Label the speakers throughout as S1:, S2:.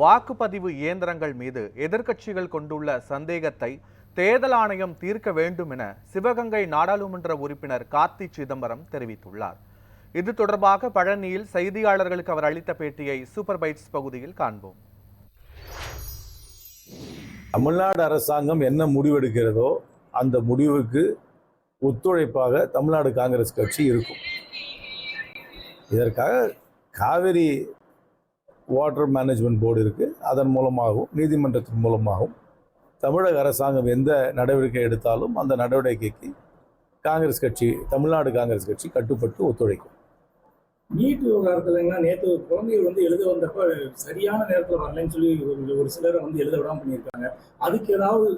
S1: வாக்குப்பதிவு இயந்திரங்கள் மீது எதிர்க்கட்சிகள் கொண்டுள்ள சந்தேகத்தை தேர்தல் ஆணையம் தீர்க்க வேண்டும் என சிவகங்கை நாடாளுமன்ற உறுப்பினர் கார்த்தி சிதம்பரம் தெரிவித்துள்ளார். இது தொடர்பாக பழனியில் செய்தியாளர்களுக்கு அவர் அளித்த பேட்டியை சூப்பர் பைட்ஸ் பகுதியில் காண்போம்.
S2: தமிழ்நாடு அரசாங்கம் என்ன முடிவெடுக்கிறதோ அந்த முடிவுக்கு ஒத்துழைப்பாக தமிழ்நாடு காங்கிரஸ் கட்சி இருக்கும். இதற்காக காவிரி வாட்டர் மேனேஜ்மெண்ட் போர்டு இருக்குது அதன் மூலமாகவும் நீதிமன்றத்தின் மூலமாகவும் தமிழக அரசாங்கம் எந்த நடவடிக்கை எடுத்தாலும் அந்த நடவடிக்கைக்கு காங்கிரஸ் கட்சி தமிழ்நாடு காங்கிரஸ் கட்சி கட்டுப்பட்டு ஒத்துழைக்கும்.
S3: நீட் விவகாரத்துலங்கன்னா நேற்று குழந்தைகள் வந்து எழுத வந்தப்ப சரியான நேரத்தில் வரலைன்னு சொல்லி ஒரு ஒரு சிலரை வந்து எழுத விடாம பண்ணியிருக்காங்க. அதுக்கு ஏதாவது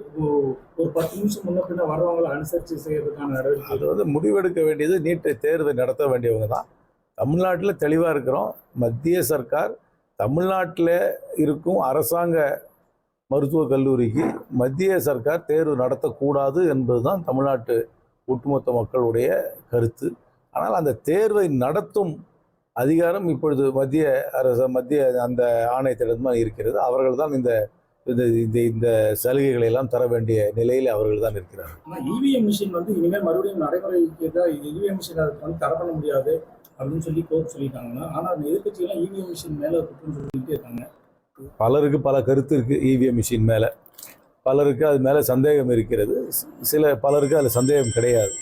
S3: ஒரு பத்து நிமிஷம் முன்ன பின்ன வர்றவங்களை அனுசரித்து செய்யறதுக்கான நடவடிக்கை?
S2: அது வந்து முடிவெடுக்க வேண்டியது நீட்டை தேர்வை நடத்த வேண்டியவங்க தான். தமிழ்நாட்டில் தெளிவாக இருக்கிறோம். மத்திய சர்க்கார் தமிழ்நாட்டில் இருக்கும் அரசாங்க மருத்துவக் கல்லூரிக்கு மத்திய சர்க்கார் தேர்வு நடத்தக்கூடாது என்பதுதான் தமிழ்நாட்டு ஒட்டுமொத்த மக்களுடைய கருத்து. ஆனால் அந்த தேர்வை நடத்தும் அதிகாரம் இப்பொழுது மத்திய அரசு மத்திய அந்த ஆணையத்திடமாக இருக்கிறது. அவர்கள் தான் இந்த இந்த இந்த இந்த சலுகைகளை எல்லாம் தர வேண்டிய நிலையில் அவர்கள் தான் இருக்கிறார்கள்.
S3: ஆனால் இவிஎம் மிஷின் வந்து இனிமேல் மறுபடியும் நடைமுறைக்கு இவிஎம் மிஷின் அதுக்கு வந்து தடை பண்ண முடியாது அப்படின்னு சொல்லி கோர்ட் சொல்லிட்டாங்கன்னா ஆனால் எதிர்கட்சியெல்லாம் இவிஎம் மிஷின் மேலே குற்றம் சொல்லிட்டே இருக்காங்க.
S2: பலருக்கு பல கருத்து இருக்குது இவிஎம் மிஷின் மேலே. பலருக்கு அது மேலே சந்தேகம் இருக்கிறது. சில பலருக்கு அதில் சந்தேகம் கிடையாது.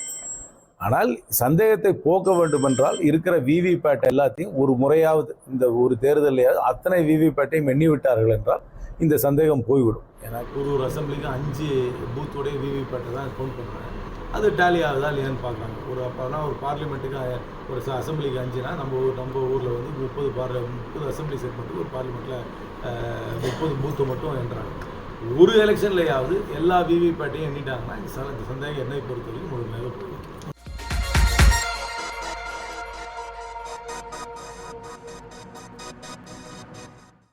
S2: ஆனால் சந்தேகத்தை போக்க வேண்டும் என்றால் இருக்கிற விவிபேட் எல்லாத்தையும் ஒரு முறையாவது இந்த ஒரு தேர்தலையாவது அத்தனை விவிபேட்டையும் எண்ணி விட்டார்கள் என்றால் இந்த சந்தேகம் போய்விடும்.
S4: ஏன்னா ஒரு ஒரு அசம்பிளிக்கு அஞ்சு பூத்தோடைய விவிபேட்டை தான் கவுண்ட் பண்ணுறாங்க. அது டேலி ஆகுதா இல்லையான்னு பார்க்குறாங்க. ஒரு அப்போனா ஒரு பார்லிமெண்ட்டுக்கு ஒரு அசம்பிளிக்கு அஞ்சுனா நம்ம ஊர் நம்ம ஊரில் வந்து முப்பது பார்ல முப்பது அசம்பிளி செக்மெண்ட்டுக்கு ஒரு பார்லிமெண்ட்டில் முப்பது பூத்தை மட்டும் என்றாங்க. ஒரு எலெக்ஷன்லையாவது எல்லா விவிபேட்டையும் எண்ணிட்டாங்கன்னா இந்த சந்தேகம் என்னை பொறுத்த வரைக்கும் முழுமையாக